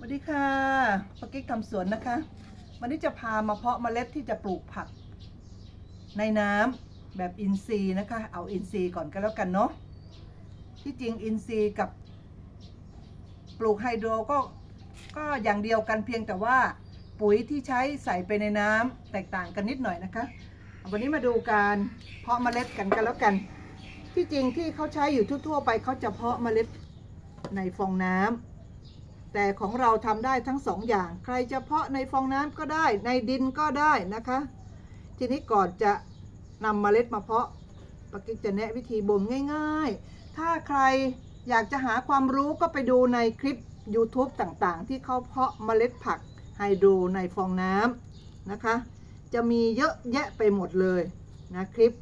สวัสดีค่ะปากิ๊กทำสวนนะคะ วันนี้จะพามาเพาะเมล็ดที่จะปลูกผัก ในน้ำแบบอินทรีย์นะคะ เอาอินทรีย์ก่อนก็แล้วกันเนาะ ที่จริงอินทรีย์กับปลูกไฮโดรก็ก็อย่างเดียวกันเพียงแต่ว่าปุ๋ยที่ใช้ใส่ไปในน้ำแตกต่างกันนิดหน่อยนะคะ วันนี้มาดูการเพาะเมล็ดกันก็แล้วกัน ที่จริงที่เขาใช้อยู่ทั่วๆไปเขาจะเพาะเมล็ดในฟองน้ำ แต่ของเราทำได้ทั้งสองอย่าง ใครจะเพาะในฟองน้ำก็ได้ ในดินก็ได้นะคะ ทีนี้ก่อนจะนำเมล็ดมาเพาะปากิ๊กจะแนะวิธีบ่มง่าย ๆ ถ้าใครอยากจะหาความรู้ก็ไปดูในคลิป YouTube ต่างๆ ที่เขาเพาะเมล็ดผักไฮโดรในฟองน้ำนะคะ จะมีเยอะแยะไปหมดเลยนะคลิป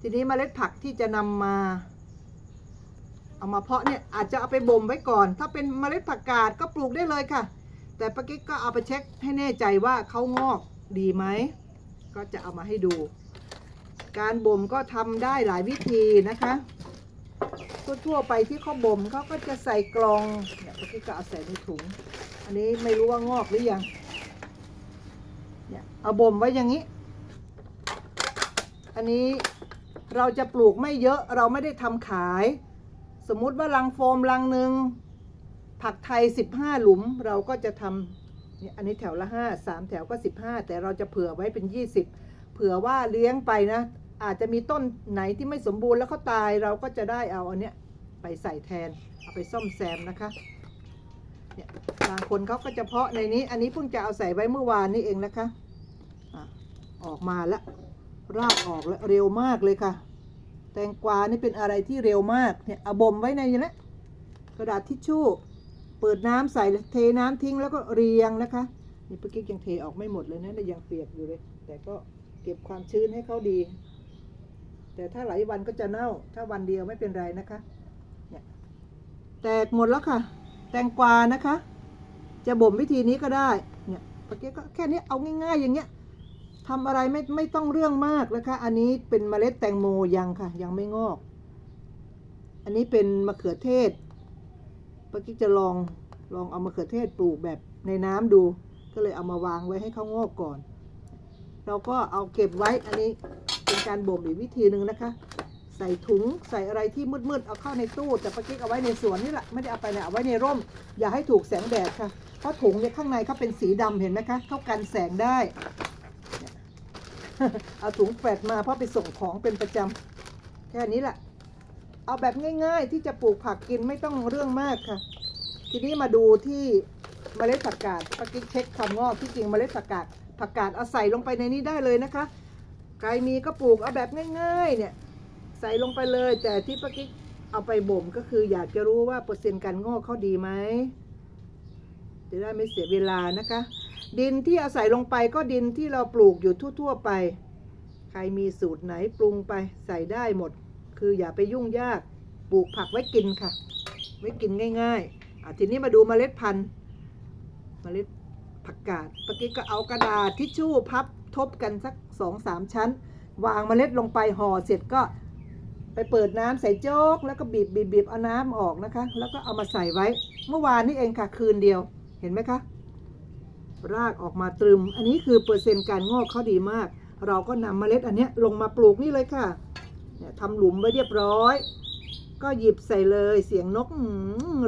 ทีนี้เมล็ดผักที่จะนำมา เอามาเพาะเนี่ยอาจจะเอาไปบ่มไว้ก่อน ถ้าเป็นเมล็ดผักกาดก็ปลูกได้เลยค่ะ แต่ปากิ๊กก็เอาไปเช็คให้แน่ใจว่าเขางอกดีไหม ก็จะเอามาให้ดู การบ่มก็ทำได้หลายวิธีนะคะทั่วๆไปที่เขาบ่มเขาก็จะใส่กลองเนี่ยปากิ๊กก็เอาใส่ในถุง อันนี้ไม่รู้ว่างอกหรือยังเนี่ยเอาบ่มไว้อย่างนี้ อันนี้เราจะปลูกไม่เยอะเราไม่ได้ทำขาย สมมุติว่าลังโฟมลังหนึ่งผักไทย 15 หลุมเราก็จะทำเนี่ยอันนี้แถวละ 5 3 แถวก็ 15 แต่เราจะเผื่อไว้เป็น 20 เผื่อว่าเลี้ยงไปนะ อาจจะมีต้นไหนที่ไม่สมบูรณ์แล้วเขาตายเราก็จะได้เอาอันเนี้ยไปใส่แทน เอาไปซ่อมแซมนะคะเนี่ยบางคนเขาก็จะเพาะในนี้ อันนี้เพิ่งจะเอาใส่ไว้เมื่อวานนี้เองนะคะอะออกมาแล้วรากออกแล้วเร็วมากเลยค่ะ แตงกวานี่เป็นอะไรที่เร็วมากเนี่ยเอาบ่มไว้ในนี้นะกระดาษทิชชู่ เปิดน้ำใส่เทน้ำทิ้งแล้วก็เรียงนะคะนี่เมื่อกี้ยังเทออกไม่หมดเลยนะแต่ยังเปียกอยู่เลย แต่ก็เก็บความชื้นให้เขาดี แต่ถ้าหลายวันก็จะเน่า ถ้าวันเดียวไม่เป็นไรนะคะเนี่ยแตกหมดแล้วค่ะ แตงกวานะคะ จะบ่มวิธีนี้ก็ได้เนี่ยเมื่อกี้ก็แค่นี้เอาง่ายๆอย่างเงี้ย ทำอะไรไม่ไม่ต้องเรื่องมากนะคะ อันนี้เป็นเมล็ดแตงโมยังค่ะ ยังไม่งอก อันนี้เป็นมะเขือเทศเมื่อกี้จะลองลองเอามะเขือเทศปลูกแบบในน้ำดู ก็เลยเอามาวางไว้ให้เขางอกก่อน เราก็เอาเก็บไว้อันนี้เป็นการบ่มอีกวิธีหนึ่งนะคะ ใส่ถุงใส่อะไรที่มืดๆเอาเข้าในตู้แต่ปากิ๊กเอาไว้ในสวนนี่แหละไม่ได้เอาไปไหนเอาไว้ในร่ม อย่าให้ถูกแสงแดดค่ะเพราะถุงเนี่ยข้างในเขาเป็นสีดำเห็นไหมคะเขากันแสงได้ เอาถุงแฟดมาเพราะไปส่งของเป็นประจำแค่นี้แหละเอาแบบง่ายๆที่จะปลูกผักกินไม่ต้องเรื่องมากค่ะ ทีนี้มาดูที่เมล็ดผักกาดปกิ๊กเช็คความงอกที่จริงเมล็ดผักกาดผักกาดเอาใส่ลงไปในนี้ได้เลยนะคะ ใครมีก็ปลูกเอาแบบง่าย ๆ เนี่ย ใส่ลงไปเลย แต่ที่ปกิ๊กเอาไปบ่มก็คืออยากจะรู้ว่าเปอร์เซ็นต์การงอกเขาดีไหม จะได้ไม่เสียเวลานะคะ ดินที่อาศัยลงไปก็ดินที่เราปลูกอยู่ทั่ว ๆ ไป ใครมีสูตรไหนปรุงไปใส่ได้หมด คืออย่าไปยุ่งยากปลูกผักไว้กินค่ะ ไว้กินง่ายๆอะทีนี้มาดูเมล็ดพันธุ์เมล็ดผักกาดเมื่อกี้ก็เอากระดาษทิชชู่พับทบกันสักสองสามชั้น วางเมล็ดลงไปห่อเสร็จก็ไปเปิดน้ำใส่โจ๊กแล้วก็บีบบีบบีบเอาน้ำออกนะคะ แล้วก็เอามาใส่ไว้เมื่อวานนี้เองค่ะคืนเดียว เห็นไหมคะ รากออกมาตรึม อันนี้คือเปอร์เซ็นต์การงอกเขาดีมาก เราก็นำเมล็ดอันนี้ลงมาปลูกนี่เลยค่ะ เนี่ยทำหลุมไว้เรียบร้อย ก็หยิบใส่เลยเสียงนก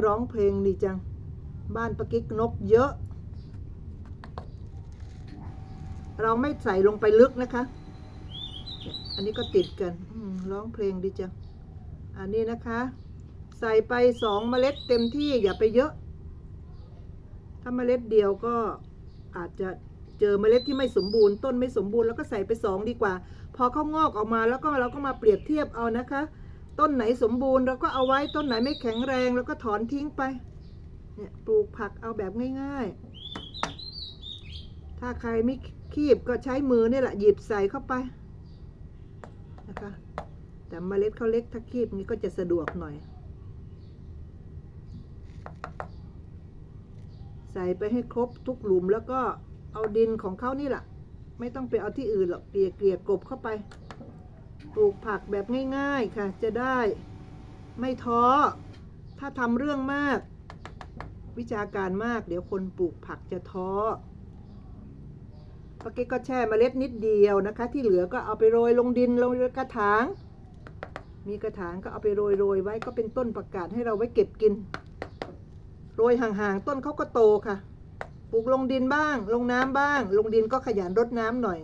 ร้องเพลงดีจัง บ้านปะกิ๊กนกเยอะ เราไม่ใส่ลงไปลึกนะคะ อันนี้ก็ติดกันร้องเพลงดีจัง อันนี้นะคะ ใส่ไปสองเมล็ดเต็มที่อย่าไปเยอะ ถ้าเมล็ดเดียวก็อาจจะเจอเมล็ดที่ไม่สมบูรณ์ต้นไม่สมบูรณ์แล้วก็ใส่ไปสองดีกว่า พอเขางอกออกมาแล้วก็เราก็มาเปรียบเทียบเอานะคะ ต้นไหนสมบูรณ์เราก็เอาไว้ต้นไหนไม่แข็งแรงเราก็ถอนทิ้งไปเนี่ยปลูกผักเอาแบบง่ายๆ ถ้าใครไม่คีบก็ใช้มือนี่แหละหยิบใส่เข้าไปนะคะแต่เมล็ดเขาเล็กถ้าคีบนี้ก็จะสะดวกหน่อย ใส่ไปให้ครบทุกหลุมแล้วก็เอาดินของเขานี่แหละไม่ต้องไปเอาที่อื่นหรอกเกลี่ยเกลี่ยกบเข้าไป ปลูกผักแบบง่าย ๆค่ะ จะได้ไม่ท้อ ถ้าทำเรื่องมาก วิชาการมาก เดี๋ยวคนปลูกผักจะท้อปาเกก็แช่เมล็ดนิดเดียวนะคะ ที่เหลือก็เอาไปโรยลงดินลงกระถาง มีกระถางก็เอาไปโรยโรยไว้ก็เป็นต้นประกาศให้เราไว้เก็บกิน โรยห่างๆ ต้นเขาก็โตค่ะ ปลูกลงดินบ้าง ลงน้ำบ้าง ลงดินก็ขยันรดน้ำหน่อย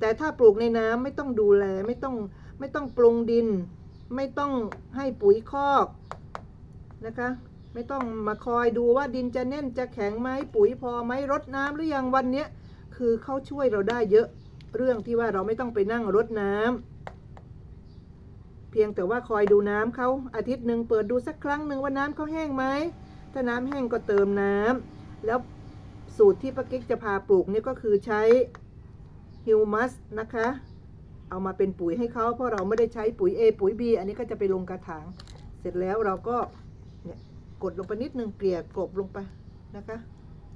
แต่ถ้าปลูกในน้ำไม่ต้องดูแลไม่ต้องไม่ต้องปรุงดิน ไม่ต้องให้ปุ๋ยคอกนะคะ ไม่ต้องมาคอยดูว่าดินจะแน่นจะแข็งไหมปุ๋ยพอไหมรดน้ำหรือยังวันเนี้ยคือเขาช่วยเราได้เยอะเรื่องที่ว่าเราไม่ต้องไปนั่งรดน้ำเพียงแต่ว่าคอยดูน้ำเขาอาทิตย์หนึ่งเปิดดูสักครั้งหนึ่งว่าน้ำเขาแห้งไหม ถ้าน้ำแห้งก็เติมน้ำแล้วสูตรที่ป้ากิ๊กจะพาปลูกนี่ก็คือใช้ฮิวมัสนะคะ เอามาเป็นปุ๋ยให้เขาเพราะเราไม่ได้ใช้ปุ๋ย A ปุ๋ย B อันนี้ก็จะไปลงกระถาง เสร็จแล้วเราก็เนี่ยกดลงไปนิดนึงเกลี่ยกลบลงไปนะคะ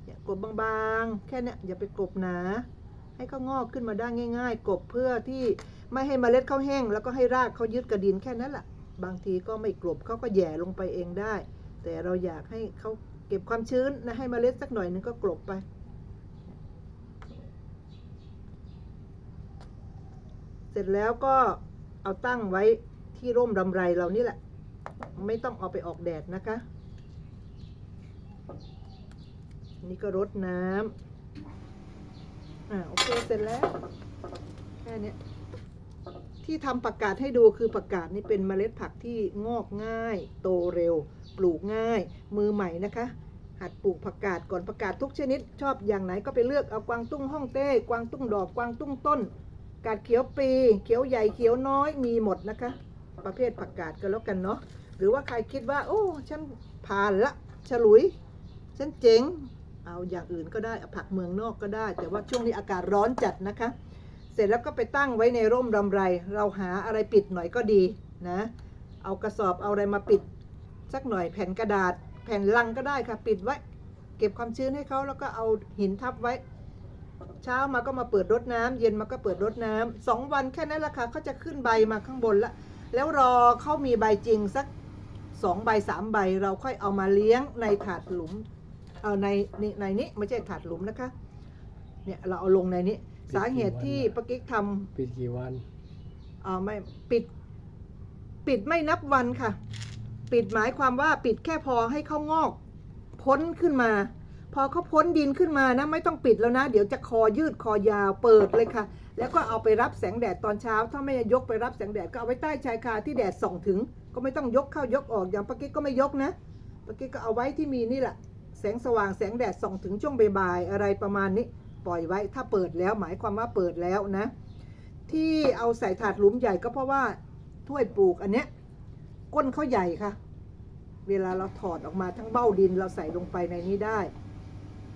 เนี่ยกลบบางๆ แค่เนี้ยอย่าไปกลบหนา ให้เขางอกขึ้นมาได้ง่าย ๆกลบเพื่อที่ไม่ให้เมล็ดเขาแห้ง แล้วก็ให้รากเขายึดกระดินแค่นั้นแหละบางทีก็ไม่กลบเขาก็แย่ลงไปเองได้ แต่เราอยากให้เขาเก็บความชื้นนะให้เมล็ดสักหน่อยนึงก็กลบไป เสร็จแล้วก็เอาตั้งไว้ที่ร่มรำไรเรานี่แหละ ไม่ต้องเอาไปออกแดดนะคะ นี่ก็รดน้ำอ่าโอเคเสร็จแล้ว แค่เนี้ยที่ทำประกาศให้ดูคือประกาศนี่เป็นเมล็ดผักที่งอกง่ายโตเร็ว ปลูกง่าย มือใหม่นะคะ หัดปลูกผักกาดก่อนผักกาดทุกชนิด ชอบอย่างไหนก็ไปเลือกเอากวางตุ้งฮ่องเต้ กวางตุ้งดอกกวางตุ้งต้น กาดเขียวปี เขียวใหญ่เขียวน้อยมีหมดนะคะ ประเภทผักกาดก็แล้วกันเนาะหรือว่าใครคิดว่า โอ้ฉันผ่านละฉลุยฉันเจ๋งเอาอย่างอื่นก็ได้อาผักเมืองนอกก็ได้ แต่ว่าช่วงนี้อากาศร้อนจัดนะคะ เสร็จแล้วก็ไปตั้งไว้ในร่มรำไร เราหาอะไรปิดหน่อยก็ดีนะ เอากระสอบเอาอะไรมาปิด สักหน่อยแผ่นกระดาษ แผ่นลังก็ได้ค่ะ ปิดไว้ เก็บความชื้นให้เขาแล้วก็เอาหินทับไว้ เช้ามาก็มาเปิดรดน้ำเย็นมาก็เปิดรดน้ำสองวันแค่นั้นแหละค่ะเขาจะขึ้นใบมาข้างบนละแล้วรอเขามีใบจริงสักสองใบสามใบเราค่อยเอามาเลี้ยงในถาดหลุมเอาในในในนี้ไม่ใช่ถาดหลุมนะคะเนี่ยเราเอาลงในนี้ สาเหตุที่ปากิ๊กทำปิดกี่วันเอ่อไม่ปิด ปิดไม่นับวันค่ะ ปิดหมายความว่าปิดแค่พอให้เขางอก พ้นขึ้นมา พอเขาพ้นดินขึ้นมานะไม่ต้องปิดแล้วนะ เดี๋ยวจะคอยืดคอยาวเปิดเลยค่ะ แล้วก็เอาไปรับแสงแดดตอนเช้า ถ้าไม่ยกไปรับแสงแดดก็เอาไว้ใต้ชายคาที่แดดส่องถึง ก็ไม่ต้องยกเข้ายกออกอย่างปากิ๊กก็ไม่ยกนะปากิ๊กก็เอาไว้ที่มีนี่แหละแสงสว่างแสงแดดส่องถึงช่วงบ่ายๆอะไรประมาณนี้ ปล่อยไว้ถ้าเปิดแล้วหมายความว่าเปิดแล้วนะ ที่เอาใส่ถาดหลุมใหญ่ก็เพราะว่าถ้วยปลูกอันเนี้ยก้นเขาใหญ่ค่ะ เวลาเราถอดออกมาทั้งเบ้าดินเราใส่ลงไปในนี้ได้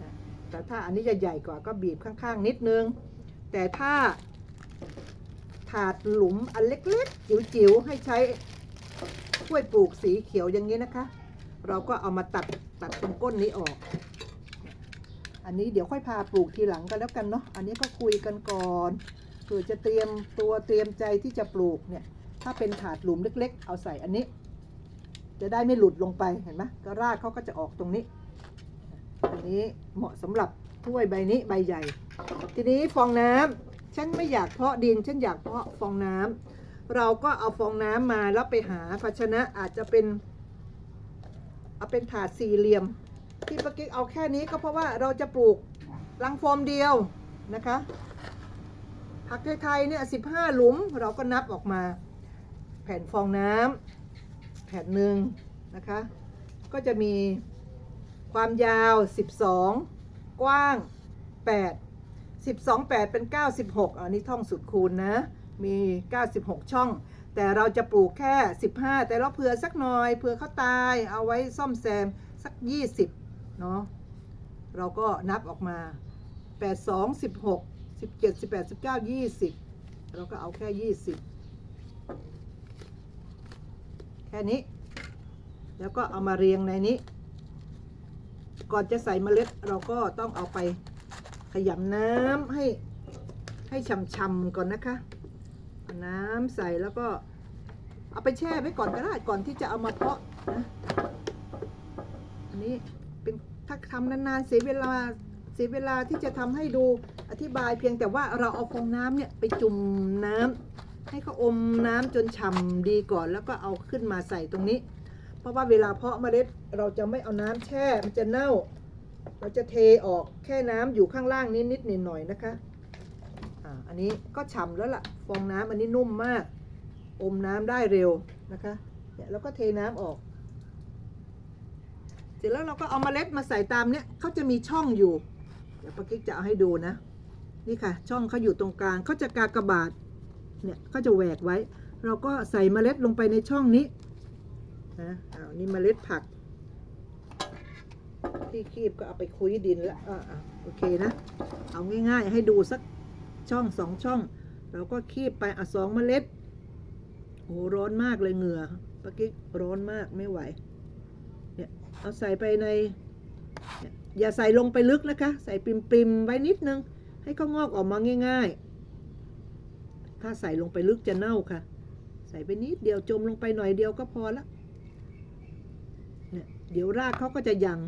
นะแต่ถ้าอันนี้จะใหญ่กว่าก็บีบข้างๆ นิดนึง แต่ถ้าถาดหลุมอันเล็กๆ จิ๋วๆ ให้ใช้ถ้วยปลูกสีเขียวอย่างนี้นะคะ เราก็เอามาตัดตัดตรงก้นนี้ออก อันนี้เดี๋ยวค่อยพาปลูกทีหลังกันแล้วกันเนาะ อันนี้ก็คุยกันก่อนเผื่อจะเตรียมตัวเตรียมใจที่จะปลูกเนี่ย ถ้าเป็นถาดหลุมเล็ก ๆ เอาใส่อันนี้ จะได้ไม่หลุดลงไปเห็นไหมก็รากเขาก็จะออกตรงนี้ อันนี้เหมาะสำหรับถ้วยใบนี้ใบใหญ่ ทีนี้ฟองน้ำฉันไม่อยากเพาะดิน ฉันอยากเพาะฟองน้ำเราก็เอาฟองน้ำมาแล้วไปหาภาชนะอาจจะเป็น เอาเป็นถาดสี่เหลี่ยม ที่ปากิ๊กเอาแค่นี้ก็เพราะว่าเราจะปลูกรังโฟมเดียวนะคะผักไทยๆเนี่ยสิบห้าหลุมเราก็นับออกมา แผ่นฟองน้ำ แผ่นหนึ่งนะคะ ก็จะมีความยาว 12 กว้าง 8 12 8 เป็น 96 อันนี้ท่องสุดคูณนะ มี 96 ช่อง แต่เราจะปลูกแค่ 15 แต่เราเผื่อสักหน่อยเผื่อเขาตายเอาไว้ซ่อมแซมสัก 20 เนาะเราก็นับออกมา 8 2 16 17 18 19 20 เราก็เอาแค่ 20 แค่นี้ แล้วก็เอามาเรียงในนี้ ก่อนจะใส่เมล็ดเราก็ต้องเอาไปขยำน้ำให้ให้ช่ำๆก่อนนะคะน้ำใส่แล้วก็เอาไปแช่ไว้ก่อนก็ได้ก่อนที่จะเอามาเพาะนะอันนี้เป็นถ้าทำนานๆเสียเวลาเสียเวลาที่จะทำให้ดูอธิบายเพียงแต่ว่าเราเอาฟองน้ำเนี่ยไปจุ่มน้ำ ให้เขาอมน้ำจนฉ่ำดีก่อนแล้วก็เอาขึ้นมาใส่ตรงนี้ เพราะว่าเวลาเพาะเมล็ดเราจะไม่เอาน้ำแช่มันจะเน่า เราจะเทออกแค่น้ำอยู่ข้างล่างนิดนิดๆหน่อยๆนะคะอ่าอันนี้ก็ฉ่ำแล้วล่ะฟองน้ำอันนี้นุ่มมาก อมน้ำได้เร็วนะคะเนี่ยแล้วก็เทน้ำออก เสร็จแล้วเราก็เอาเมล็ดมาใส่ตามเนี้ยเขาจะมีช่องอยู่ เดี๋ยวปากิ๊กจะเอาให้ดูนะ นี่ค่ะ ช่องเขาอยู่ตรงกลางเขาจะกากระบาท เนี่ยเขาจะแหวกไว้ เราก็ใส่เมล็ดลงไปในช่องนี้นะอ้าวนี่เมล็ดผัก ที่คีบก็เอาไปคุยดินแล้วอ่าอ่าโอเคนะ เอาง่ายๆ ให้ดูสักช่องสองช่อง เราก็คีบไปอะสองเมล็ดโอ้โหร้อนมากเลยเหงื่อปากิ๊กร้อนมากไม่ไหว เนี่ยเอาใส่ไปในเนี่ยอย่าใส่ลงไปลึกนะคะ ใส่ปริมๆไว้นิดนึง ให้เขางอกออกมาง่าย ๆ ถ้าใส่ลงไปลึกจะเน่าค่ะ ใส่ไปนิดเดียวจมลงไปหน่อยเดียวก็พอละเนี่ยเดี๋ยวรากเขาก็จะยัง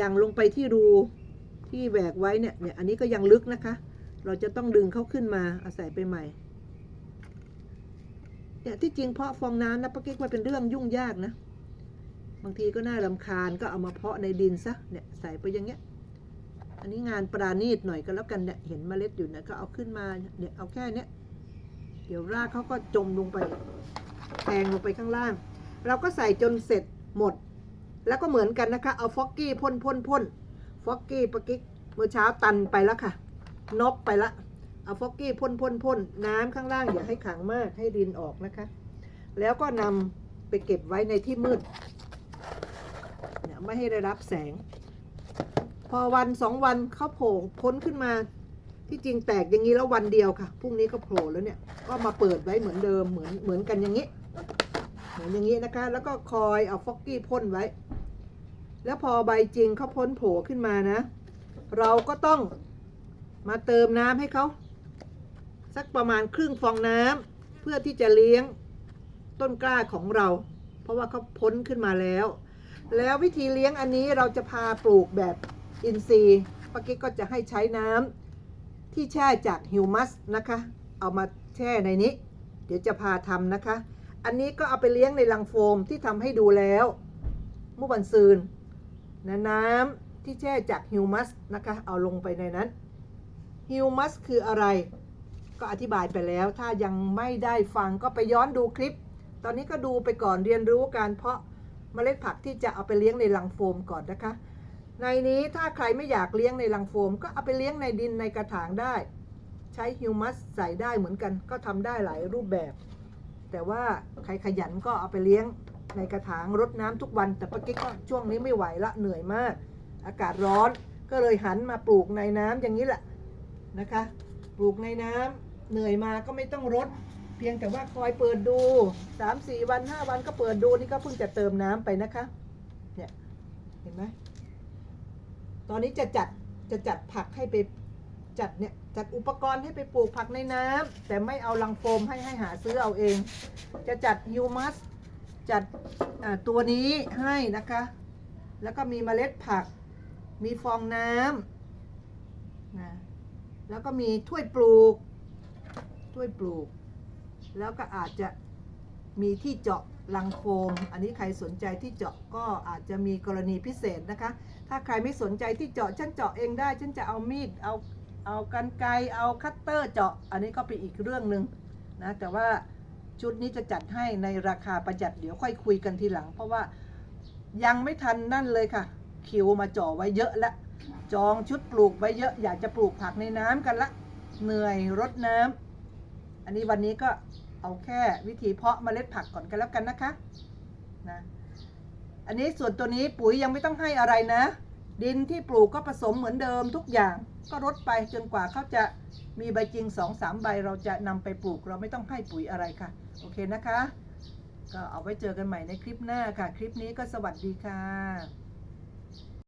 ยังลงไปที่รูที่แหวกไว้เนี่ยเนี่ยอันนี้ก็ยังลึกนะคะ เราจะต้องดึงเขาขึ้นมาเอาใส่ไปใหม่เนี่ยที่จริงเพาะฟองน้ำนะป้ากิ๊กว่าเป็นเรื่องยุ่งยากนะ บางทีก็น่ารำคาญก็เอามาเพาะในดินซะเนี่ยใส่ไปอย่างเงี้ย อันนี้งานปราณีตหน่อยก็แล้วกันเนี่ยเห็นเมล็ดอยู่นะก็เอาขึ้นมาเนี่ยเอาแค่เนี้ย เดี๋ยวรากเขาก็จมลงไปแทงลงไปข้างล่าง เราก็ใส่จนเสร็จหมด แล้วก็เหมือนกันนะคะ เอาฟอกกี้พ่นพ่นพ่นฟอกกี้ปะกิ๊กเมื่อเช้าตันไปแล้วค่ะ นกไปละ เอาฟอกกี้พ่นพ่นพ่นน้ำข้างล่างอย่าให้ขังมากให้รินออกนะคะ แล้วก็นำไปเก็บไว้ในที่มืดเนี่ยไม่ให้ได้รับแสง พอวันสองวันเขาโผล่พ้นขึ้นมา ที่จริงแตกอย่างนี้แล้ววันเดียวค่ะพรุ่งนี้ก็โผล่แล้วเนี่ย ก็มาเปิดไว้เหมือนเดิมเหมือนเหมือนกันอย่างนี้เหมือนอย่างนี้นะคะ แล้วก็คอยเอาฟอกกี้พ่นไว้ แล้วพอใบจริงเขาพ้นโผล่ขึ้นมานะ เราก็ต้องมาเติมน้ำให้เขาสักประมาณครึ่งฟองน้ำเพื่อที่จะเลี้ยงต้นกล้าของเรา เพราะว่าเขาพ้นขึ้นมาแล้ว แล้ววิธีเลี้ยงอันนี้เราจะพาปลูกแบบอินทรีย์ปากิ๊กก็จะให้ใช้น้ำที่แช่จากฮิวมัสนะคะ เอามา แช่ในนี้ เดี๋ยวจะพาทำนะคะ อันนี้ก็เอาไปเลี้ยงในลังโฟมที่ทำให้ดูแล้วเมื่อวันซืนนะน้ำที่แช่จากฮิวมัสนะคะ เอาลงไปในนั้นฮิวมัสคืออะไรก็อธิบายไปแล้ว ถ้ายังไม่ได้ฟังก็ไปย้อนดูคลิป ตอนนี้ก็ดูไปก่อนเรียนรู้การเพราะเมล็ดผักที่จะเอาไปเลี้ยงในลังโฟมก่อนนะคะ ในนี้ถ้าใครไม่อยากเลี้ยงในลังโฟม ก็เอาไปเลี้ยงในดินในกระถางได้ ใช้ฮิวมัสใส่ได้เหมือนกัน ก็ทำได้หลายรูปแบบ แต่ว่าใครขยันก็เอาไปเลี้ยงในกระถางรดน้ำทุกวัน แต่ปากิ๊กก็ช่วงนี้ไม่ไหวละเหนื่อยมาก อากาศร้อนก็เลยหันมาปลูกในน้ำอย่างนี้แหละนะคะ ปลูกในน้ำเหนื่อยมาก็ไม่ต้องรด เพียงแต่ว่าคอยเปิดดูสามสี่วันห้าวันก็เปิดดูนี่ก็เพิ่งจะเติมน้ำไปนะคะเนี่ยเห็นไหมตอนนี้จะจัดจะจัดผักให้ไป จัดเนี่ยจัดอุปกรณ์ให้ไปปลูกผักในน้ำแต่ไม่เอาลังโฟมให้ให้หาซื้อเอาเอง จะจัดฮิวมัสจัดตัวนี้ให้นะคะ แล้วก็มีเมล็ดผัก มีฟองน้ำนะแล้วก็มีถ้วยปลูก ถ้วยปลูก แล้วก็อาจจะมีที่เจาะลังโฟม อันนี้ใครสนใจที่เจาะก็อาจจะมีกรณีพิเศษนะคะ ถ้าใครไม่สนใจที่เจาะฉันเจาะเองได้ ฉันจะเอามีด เอา เอากันไกรเอาคัตเตอร์เจาะ อันนี้ก็เป็นอีกเรื่องหนึ่งนะแต่ว่าชุดนี้จะจัดให้ในราคาประหยัดเดี๋ยวค่อยคุยกันทีหลัง เพราะว่ายังไม่ทันนั่นเลยค่ะ คิวมาจ่อไว้เยอะแล้วจองชุดปลูกไว้เยอะ อยากจะปลูกผักในน้ำกันละ เหนื่อยรดน้ำอันนี้วันนี้ก็เอาแค่วิธีเพาะเมล็ดผักก่อนกันแล้วกันนะคะนะอันนี้ส่วนตัวนี้ปุ๋ยยังไม่ต้องให้อะไรนะ ดินที่ปลูกก็ผสมเหมือนเดิมทุกอย่าง ก็รดไปจนกว่าเขาจะมีใบจริงสองสามใบเราจะนำไปปลูกเราไม่ต้องให้ปุ๋ยอะไรค่ะ โอเคนะคะ ก็เอาไว้เจอกันใหม่ในคลิปหน้าค่ะ คลิปนี้ก็สวัสดีค่ะ